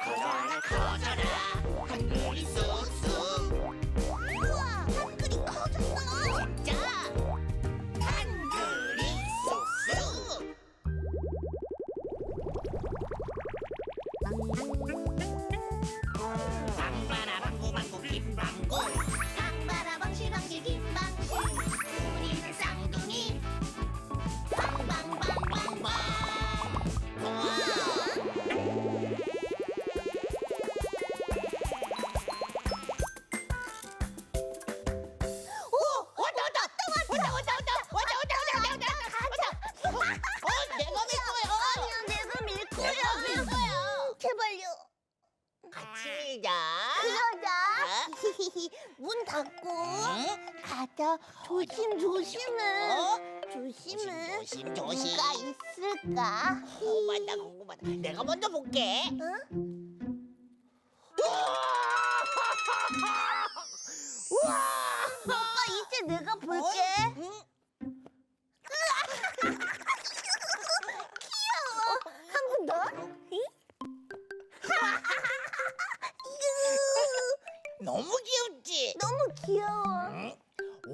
거절아 거절아 한국인 소스 응? 가자. 조심 조심해. 어? 조심해. 조심, 조심. 누가 있을까? 궁금하다, 궁금하다. 내가 먼저 볼게. 응?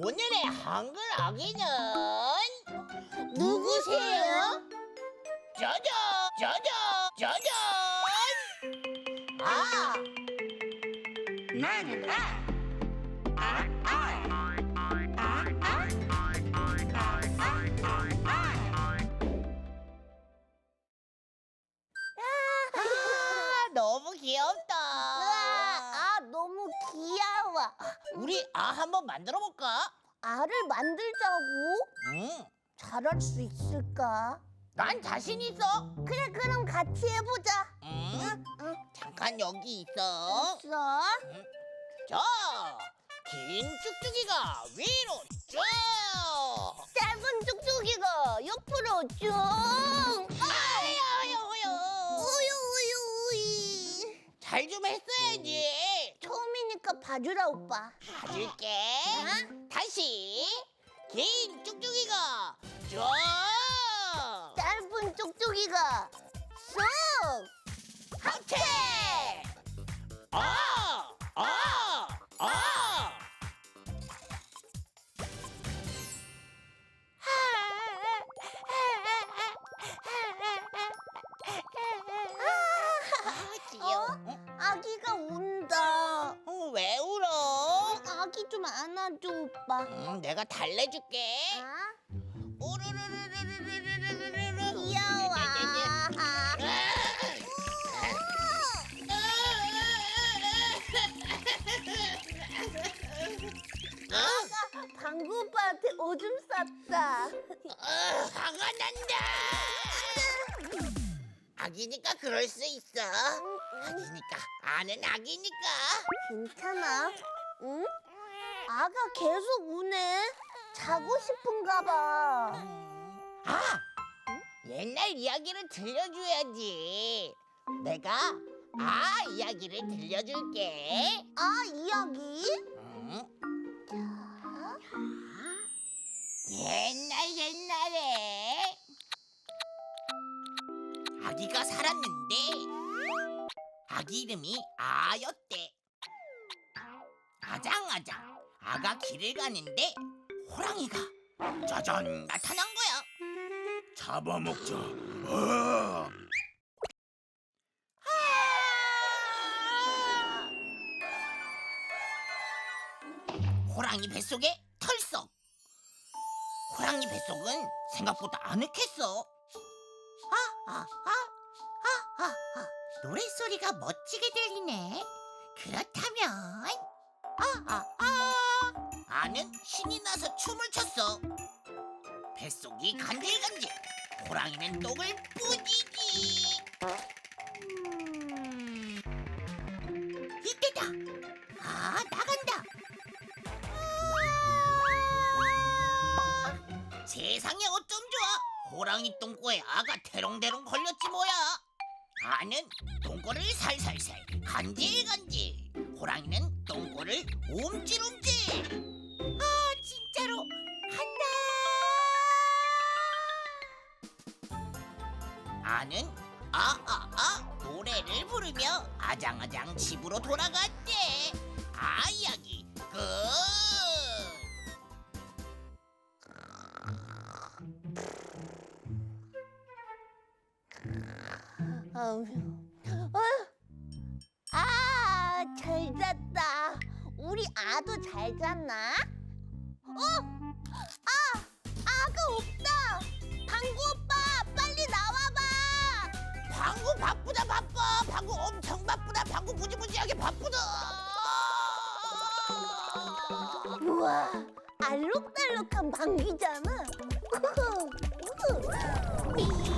오늘의 한글 아기는 누구세요? 짜잔, 짜잔, 짜잔. 아, 나는 아. 아, 아. 아, 아. 아, 아, 아. 아, 너무 귀엽다. 아. 우리 아 한번 만들어 볼까? 알을 만들자고? 응. 잘할 수 있을까? 난 자신 있어. 그래, 그럼 같이 해보자. 응. 응, 잠깐 여기 있어. 있어. 자, 긴 쭉쭉이가 위로 쭉. 짧은 쪽쪽이가 옆으로 쭉. 아야야야. 우유, 우유, 우이. 잘 좀 했어야지. 처음이니까 봐주라, 오빠. 봐줄게. 응? 다시 긴 쭉쭉이가 쭉. 짧은 쪽쪽이가 쏙. 합체. 아, 아, 아. 아, 귀여워. 응? 아기가 운다. 어, 좀 안아줘, 오빠. 응, 내가 달래줄게. 아? 우르르르르르르르르르. 귀여워. 아가 방구 오빠한테 오줌 쌌다. 아, 화가 난다. 아기니까 그럴 수 있어. 아기니까 아는 아기니까. 괜찮아. 응? 아가 계속 우네. 자고 싶은가 봐. 아, 옛날 이야기를 들려줘야지. 내가 아 이야기를 들려줄게. 아, 이야기? 응? 자, 옛날 옛날에 아기가 살았는데 아기 이름이 아였대. 아장아장 아가 길을 가는데 호랑이가 짜잔 나타난 거야. 잡아먹자. 어. 아! 호랑이 뱃속에 털썩. 호랑이 뱃속은 생각보다 아늑했어. 아, 아, 아, 아, 아, 아. 노랫소리가 멋지게 들리네. 그렇다면, 아, 아, 아. 아는 신이 나서 춤을 췄어. 뱃속이 간질간질. 호랑이는 똥을 뿌리지. 이때다. 아, 나간다. 아! 세상에 어쩜 좋아 호랑이 똥꼬에 아가 대롱대롱 걸렸지 뭐야 아는 똥꼬를 살살살 간질간질 호랑이는 똥꼬를 움찔움찔 부르며 아장아장 집으로 돌아갔대. 아, 이야기 끝. 어? 아, 잘 잤다. 우리 아도 잘 잤나? 어? 방구 엄청 바쁘다. 방구 무지무지하게 바쁘다. 우와, 알록달록한 방귀잖아. 커져라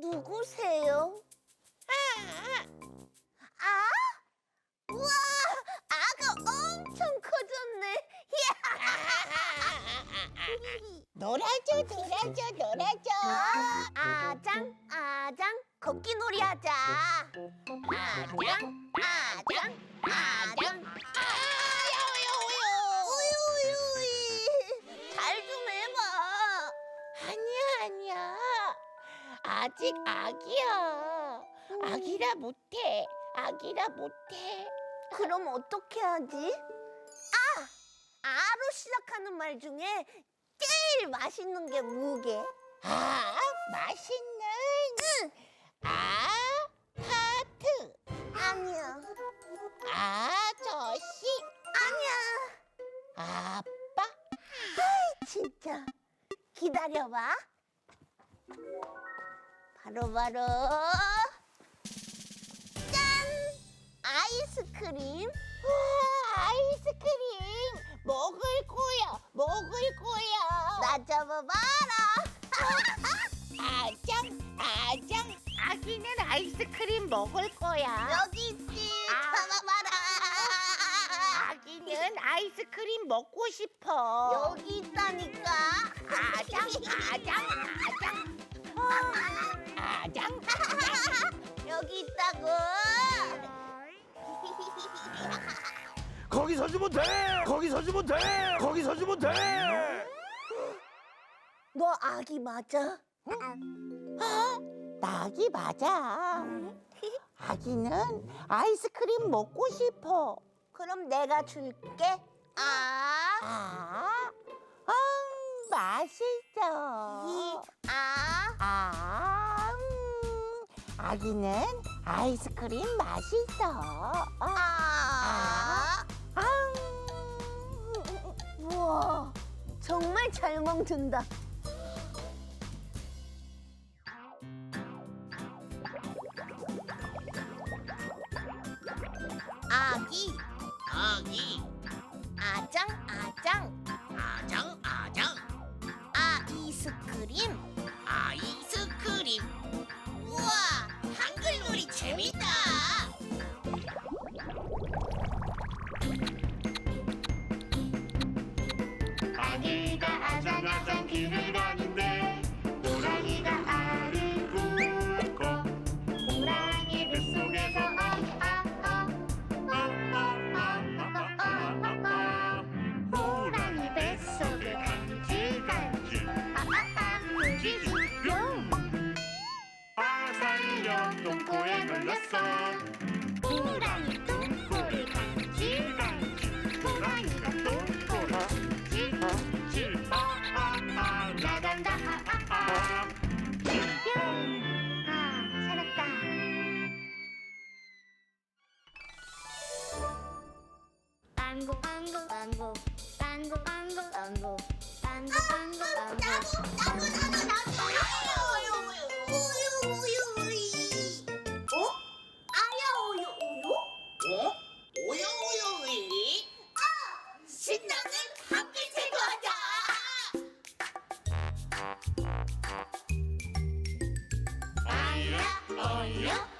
누구세요? 아? 우와, 아가 엄청 커졌네. 놀아줘 놀아줘 놀아줘. 아장, 아장, 걷기 놀이 하자. 아장, 아장, 아장. 아직 아기야 아기라 못해 아기라 못해 그럼 어떻게 하지? 아! 아로 시작하는 말 중에 제일 맛있는 게 뭐게? 아 맛있는 아파트 아니야. 아저씨 아니야. 아빠 진짜. 기다려봐. 바로 바로 짠! 아이스크림. 와 아이스크림 먹을 거야 먹을 거야 나 잡아봐라. 아장 아장 아기는 아이스크림 먹을 거야 여기 있지. 아. 잡아봐라. 아기는 아이스크림 먹고 싶어 여기 있다니까. 아장 아장 아장 아장 여기 있다고. 거기 서주면 돼. 거기 서주면 돼. 거기 서주면 돼. 너 아기 맞아? 낙이 맞아 아기는 아이스크림 먹고 싶어 그럼 내가 줄게. 아, 아, 음, 맛있어 이, 아. 아, 음, 아기는 아이스크림 맛있어 아. 아, 우와, 정말 잘 먹는다. 반죽 반죽 나도 나도 나도 나도. 아야오요 오요 오요 오이. 어? 아야오요 오요? 어? 오요 오요 위? 어! 신나는 함께 제거하자. 아야 어여